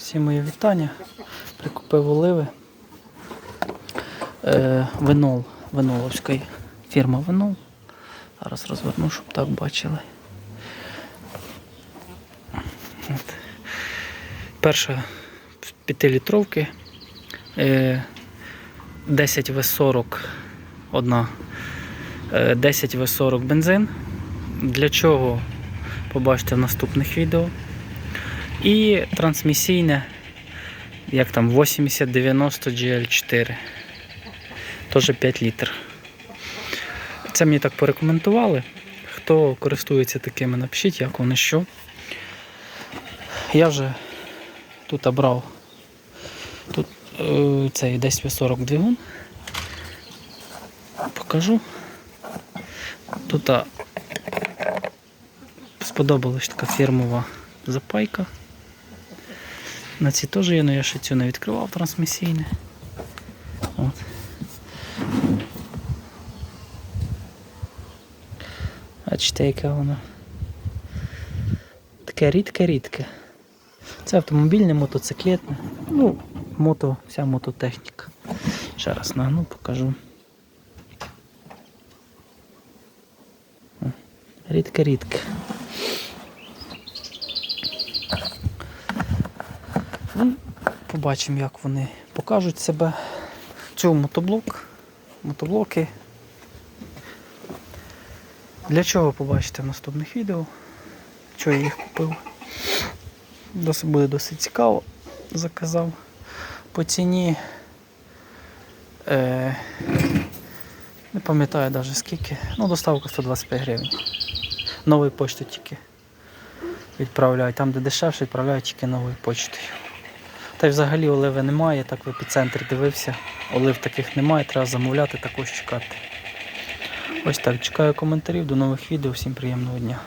Всі мої вітання. Прикупив оливи. Е, Винол, Виноловської фірма Винол. Зараз розверну, щоб так бачили. От. Перша з 5-літровки. Е, 10 В40 одна. Е, 10 В40 бензин. Для чого побачите в наступних відео. І трансмісійне, як там, 8090 GL4. Теж 5 літр. Це мені так порекомендували. Хто користується такими, напишіть, як вони що. Я вже тут обрав тут е, цей 10В40 двигун. Покажу. Тут сподобалась така фірмова запайка. На ці теж є, але я ще цю не відкривав трансмісійне. От. Бачите, яке воно. Таке рідке-рідке. Це автомобільне, мотоциклетне. Ну, мото, вся мототехніка. Ще раз нагну покажу. Рідке-рідке. Побачимо, як вони покажуть себе. Цього мотоблок. Мотоблоки. Для чого побачите в наступних відео? Чого я їх купив? Досить буде досить цікаво. Заказав по ціні. Е, не пам'ятаю навіть скільки. Ну, доставка 125 гривень. Новою поштою тільки відправляють. Там, де дешевше, відправляють тільки новою почтою. Та й взагалі оливи немає, так в епіцентрі дивився. Олив таких немає, треба замовляти, також чекати. Ось так, чекаю коментарів, до нових відео, всім приємного дня.